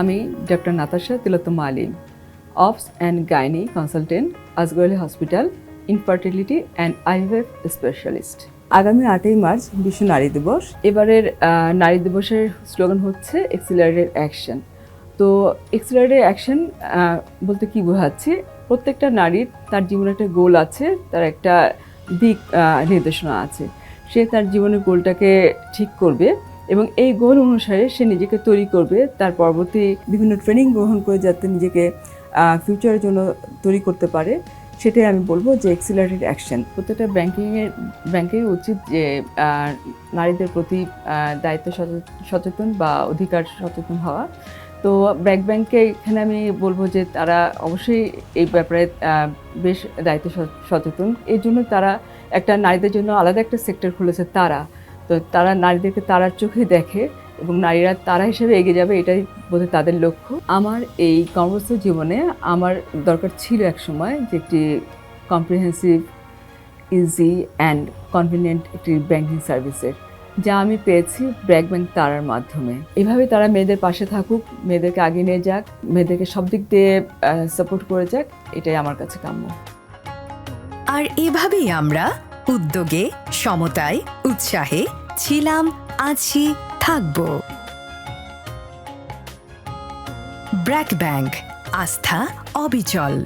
আমি doctor Natasha Tilottama Ali obs and gynae consultant Asgar Ali hospital infertility and IVF specialist. আগামী আটই March বিশ্ব নারী দিবস। এবারের নারী দিবসের স্লোগান হচ্ছে এক্সিলারেটেড অ্যাকশন। তো এক্সিলারেটেড অ্যাকশন বলতে কি বোঝাচ্ছি? প্রত্যেকটা নারীর তার জীবনে একটা গোল আছে তার একটা দিক নির্দেশনা আছে। সে তার জীবনের গোলটাকে ঠিক করবে। এবং এই গোল অনুসারে সে নিজেকে তৈরি করবে, তার পরবর্তী বিভিন্ন ট্রেনিং গ্রহণ করে যাতে নিজেকে ফিউচারের জন্য তৈরি করতে পারে। সেটাই আমি বলব যে এক্সিলারেটেড অ্যাকশন প্রত্যেকটা ব্যাংকিংয়ের ব্যাংকের উচিত যে নারীদের প্রতি দায়িত্ব সচেতন বা অধিকার সচেতন হওয়া। তো ব্র্যাক ব্যাংকে এখানে আমি বলব যে তারা অবশ্যই এই ব্যাপারে বেশ দায়িত্ব সচেতন। এর জন্য তারা একটা নারীদের জন্য আলাদা একটা সেক্টর খুলেছে, তারা। তো তারা নারীদেরকে তারার চোখে দেখে এবং নারীরা তারা হিসেবে এগিয়ে যাবে, এটাই বোধহয় তাদের লক্ষ্য। আমার এই কর্মস্থ জীবনে আমার দরকার ছিল এক সময় যে একটি কম্প্রিহেন্সিভ ইজি অ্যান্ড কনভিনিয়েন্ট একটি ব্যাংকিং সার্ভিসের যা আমি পেয়েছি ব্র্যাক ব্যাংক তারার মাধ্যমে। এভাবে তারা মেয়েদের পাশে থাকুক, মেয়েদেরকে আগে নিয়ে যাক, মেয়েদেরকে সব দিক দিয়ে সাপোর্ট করে যাক, এটাই আমার কাছে কাম্য। আর এভাবেই আমরা উদ্যোগে, সমতায়, উৎসাহে ছিলাম আছি থাকব। ব্র্যাক ব্যাংক আস্থা অবিচল।